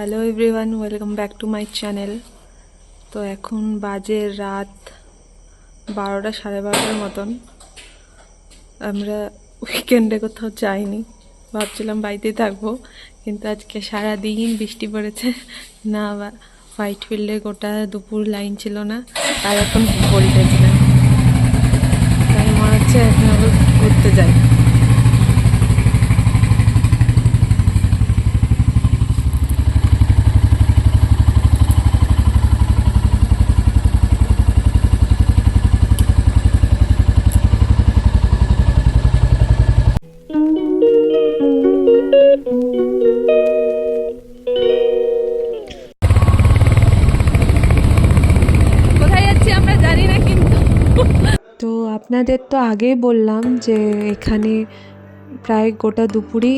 Hello everyone welcome back to my channel তো এখন বাজে রাত বারোটা, সাড়ে বারোটার মতন। আমরা উইকেন্ডে কোথাও যাইনি। ভাবছিলাম বাড়িতেই থাকব, কিন্তু আজকে সারা দিন বৃষ্টি পড়েছে। না হোয়াইট ফিল্ডে গোটা দুপুর লাইন ছিল না আর এখন ভোল্টেজ না তাই মনে হচ্ছে এখন ঘুরতে যাই। আপনাদের তো আগেই বললাম যে এখানে প্রায় গোটা দুপুরই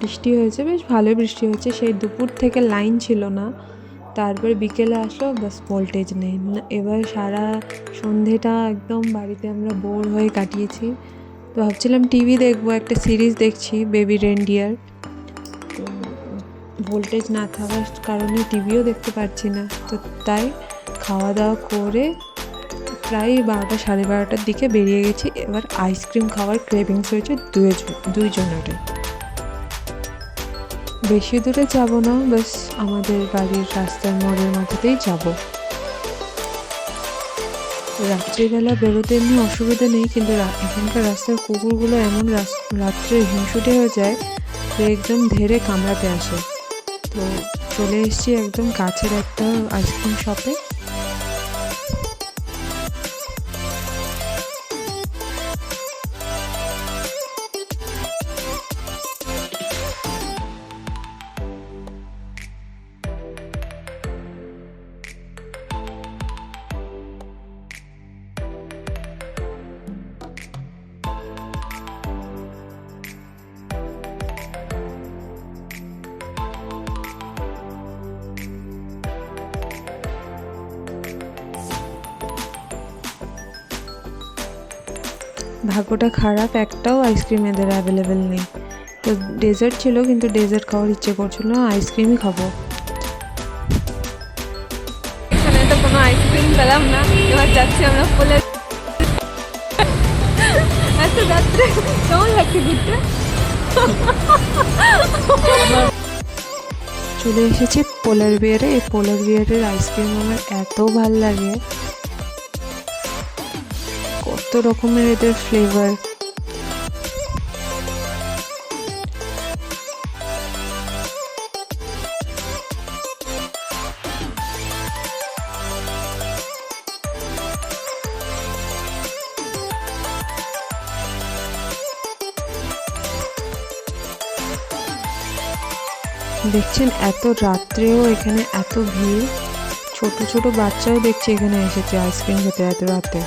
বৃষ্টি হয়েছে, বেশ ভালোই বৃষ্টি হয়েছে। সেই দুপুর থেকে লাইন ছিল না। তারপরে বিকেলে আসলো বাস ভোল্টেজ নেই। এবার সারা সন্ধেটা একদম বাড়িতে আমরা বোর হয়ে কাটিয়েছি। তো ভাবছিলাম টিভি দেখব, একটা সিরিজ দেখছি, বেবি রেন্ডিয়ার। তো ভোল্টেজ না থাকার কারণে টিভিও দেখতে পাচ্ছি না। তো তাই খাওয়া দাওয়া করে প্রায় বারোটা, সাড়ে বারোটার দিকে বেরিয়ে গেছি। এবার আইসক্রিম খাওয়ার ক্রেভিংস হয়েছে দুইজনেরই। বেশি দূরে যাব না বাস আমাদের বাড়ির রাস্তার মোড়ের মধ্যেতেই যাব। রাত্রিবেলা বেরোতে এমনি অসুবিধা নেই, কিন্তু এখানকার রাস্তার কুকুরগুলো এমন রাত্রে হিংসুটে হয়ে যায় যে একদম ধেরে কামড়াতে আসে। তো চলে এসেছি একদম কাছের একটা আইসক্রিম শপে। ভাগ্যটা খারাপ একটাও আইসক্রিম এদের অ্যাভেলেবেল নেই। তো ডেজার্ট ছিল কিন্তু ডেজার্ট খাওয়ার ইচ্ছে করছিল না আইসক্রিমই খাব। এখানে তো কোনো আইসক্রিম পেলাম না এবার যাচ্ছি আমরা ফুলে এত রাত্রে কেমন লাগছে ঘুরতে? চলে এসেছি পোলার বিয়ারে। এই পোলার বিয়ারের আইসক্রিম আমার এত ভালো লাগে। কত রকমের এদের ফ্লেভার দেখছেন, এত রাত্রেও এখানে এত ভিড়। ছোট ছোট বাচ্চাও দেখছি এখানে এসেছে আইসক্রিম খেতে এত রাতে।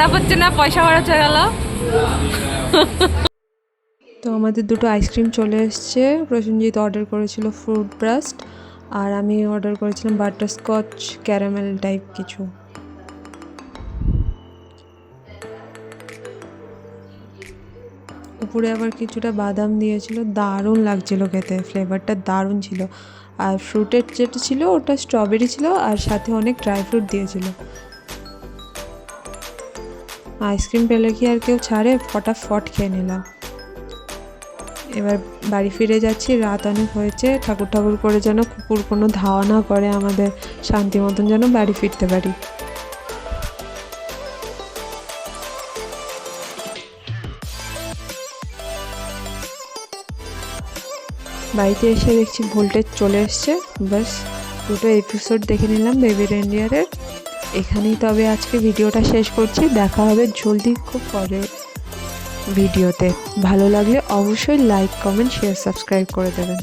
খারাপ হচ্ছে না, পয়সা খরচ হয়ে গেল। তো আমাদের দুটো আইসক্রিম চলে এসছে। প্রসেনজিৎ অর্ডার করেছিল ফ্রুট ব্রাস্ট আর আমি অর্ডার করেছিলাম বাটারস্কচ ক্যারামেল টাইপ কিছু। উপরে আবার কিছুটা বাদাম দিয়েছিল। দারুণ লাগছিল খেতে ফ্লেভারটা দারুণ ছিল। আর ফ্রুটের যেটা ছিল, ওটা স্ট্রবেরি ছিল, আর সাথে অনেক ড্রাই ফ্রুট দিয়েছিল। আইসক্রিম পেলে কি আর কেউ ছাড়ে? ফটাফট খেয়ে নিলাম। এবার বাড়ি ফিরে যাচ্ছি। রাত অনেক হয়েছে। ঠাকুর ঠাকুর করে যেন কুকুর কোনো ধাওয়া না করে আমাদের। শান্তি মতন যেন বাড়ি ফিরতে পারি। বাড়িতে এসে দেখছি ভোল্টেজ চলে এসছে। ব্যাস, দুটো এপিসোড দেখে নিলাম বেবি রেন্ডিয়ারের এখানেই তবে আজকে ভিডিওটা শেষ করছি। দেখা হবে জলদি খুব পরে ভিডিওতে। ভালো লাগলে অবশ্যই লাইক কমেন্ট শেয়ার সাবস্ক্রাইব করে দেবেন।